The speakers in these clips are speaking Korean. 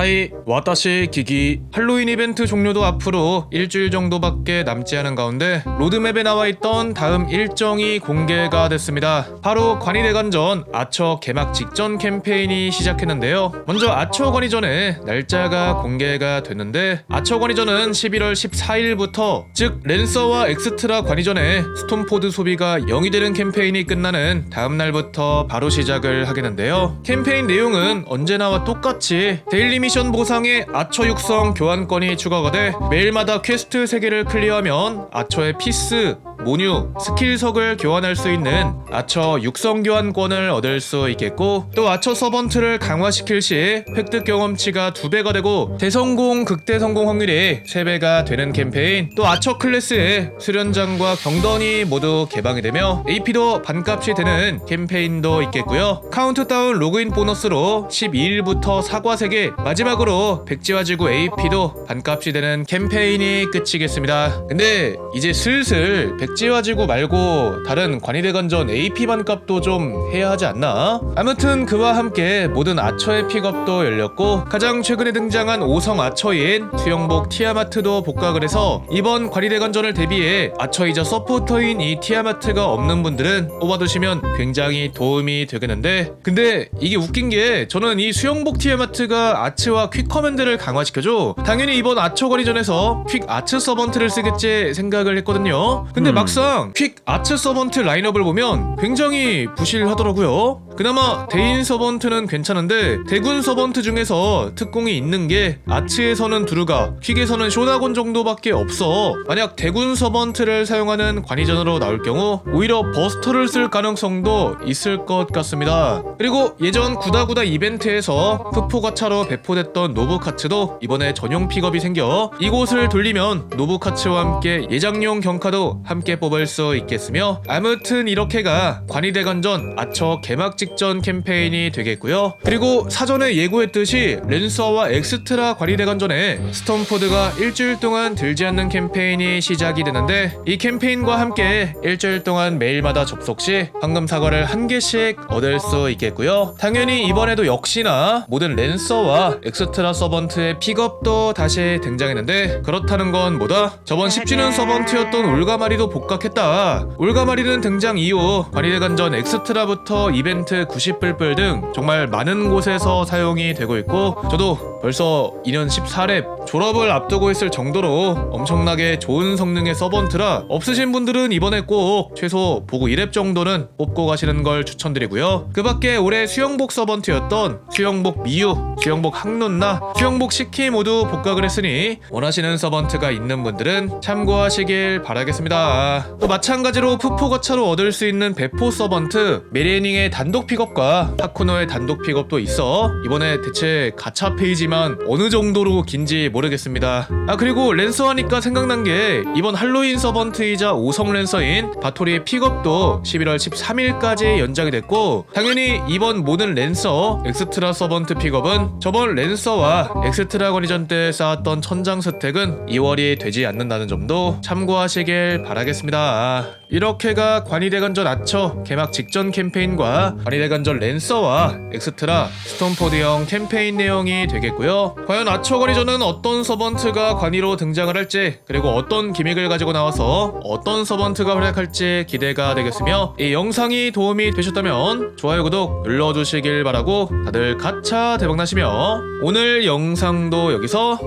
하이 와타시 기기 할로윈 이벤트 종료도 앞으로 일주일 정도밖에 남지 않은 가운데 로드맵에 나와 있던 다음 일정이 공개가 됐습니다. 바로 관이대관전 아처 개막 직전 캠페인이 시작했는데요. 먼저 아처 관이전에 날짜가 공개가 됐는데 아처 관이전은 11월 14일부터 즉 랜서와 엑스트라 관이전에 스톰포드 소비가 0이 되는 캠페인이 끝나는 다음 날부터 바로 시작을 하겠는데요. 캠페인 내용은 언제나와 똑같이 데일리 미션 보상에 아처 육성 교환권이 추가가 돼 매일마다 퀘스트 3개를 클리어하면 아처의 피스, 모뉴, 스킬석을 교환할 수 있는 아처 육성 교환권을 얻을 수 있겠고 또 아처 서번트를 강화시킬 시 획득 경험치가 2배가 되고 대성공, 극대 성공 확률이 3배가 되는 캠페인 또 아처 클래스의 수련장과 경던이 모두 개방이 되며 AP도 반값이 되는 캠페인도 있겠고요. 카운트다운 로그인 보너스로 12일부터 사과 3개 마지막으로 백지화 지구 AP도 반값이 되는 캠페인이 끝이겠습니다. 근데 이제 슬슬 백 지화지구 말고 다른 관이대관전 AP 반 값도 좀 해야 하지 않나? 아무튼 그와 함께 모든 아처의 픽업도 열렸고 가장 최근에 등장한 5성 아처인 수영복 티아마트도 복각을 해서 이번 관이대관전을 대비해 아처이자 서포터인 이 티아마트가 없는 분들은 뽑아두시면 굉장히 도움이 되겠는데 근데 이게 웃긴 게 저는 이 수영복 티아마트가 아츠와 퀵 커맨드를 강화시켜줘 당연히 이번 아처 관이전에서 퀵 아츠 서번트를 쓰겠지 생각을 했거든요 근데 음. 막상 퀵 아츠 서번트 라인업을 보면 굉장히 부실하더라고요 그나마 대인 서번트는 괜찮은데 대군 서번트 중에서 특공이 있는 게 아츠에서는 두루가 퀵에서는 쇼다곤 정도밖에 없어. 만약 대군 서번트를 사용하는 관이전으로 나올 경우 오히려 버스터를 쓸 가능성도 있을 것 같습니다. 그리고 예전 구다구다 이벤트에서 흑포가차로 배포됐던 노브카츠도 이번에 전용 픽업이 생겨 이곳을 돌리면 노브카츠와 함께 예장용 경카도 함께 뽑을 수 있겠으며 아무튼 이렇게가 관이대관전 아처 개막 직전 캠페인이 되겠고요. 그리고 사전에 예고했듯이 랜서와 엑스트라 관이대관 전에 스톰포드가 일주일 동안 들지 않는 캠페인이 시작이 되는데 이 캠페인과 함께 일주일 동안 매일마다 접속 시 황금 사과를 한 개씩 얻을 수 있겠고요. 당연히 이번에도 역시나 모든 랜서와 엑스트라 서번트의 픽업도 다시 등장했는데 그렇다는 건 뭐다? 저번 10주년 서번트였던 올가마리도 복각했다. 올가마리는 등장 이후 관이대관전 엑스트라부터 이벤트 90불불 등 정말 많은 곳에서 사용이 되고 있고 저도 벌써 2년 14렙 졸업을 앞두고 있을 정도로 엄청나게 좋은 성능의 서번트라 없으신 분들은 이번에 꼭 최소 보고 1렙 정도는 뽑고 가시는 걸 추천드리고요. 그 밖에 올해 수영복 서번트였던 수영복 미유, 수영복 항론나, 수영복 시키 모두 복각을 했으니 원하시는 서번트가 있는 분들은 참고하시길 바라겠습니다. 또 마찬가지로 푸포가차로 얻을 수 있는 배포 서번트 메리에닝의 단독 픽업과 하쿠노의 단독 픽업도 있어 이번에 대체 가차 페이지만 어느 정도로 긴지 모르겠 습니다. 아 그리고 랜서 하니까 생각난 게 이번 할로윈 서번트이자 5성 랜서인 바토리의 픽업도 11월 13일까지 연장이 됐고 당연히 이번 모든 랜서 엑스트라 서번트 픽업은 저번 랜서와 엑스트라 거리전 때 쌓았던 천장 스택은 2월이 되지 않는다는 점도 참고하시길 바라겠습니다 이렇게가 관이대관전 아처 개막 직전 캠페인과 관이대관전 랜서와 엑스트라 스톤포드형 캠페인 내용이 되겠고요. 과연 아처 관이전은 어떤 서번트가 관이로 등장을 할지 그리고 어떤 기믹을 가지고 나와서 어떤 서번트가 활약할지 기대가 되겠으며 이 영상이 도움이 되셨다면 좋아요 구독 눌러주시길 바라고 다들 가차 대박나시며 오늘 영상도 여기서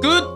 끝!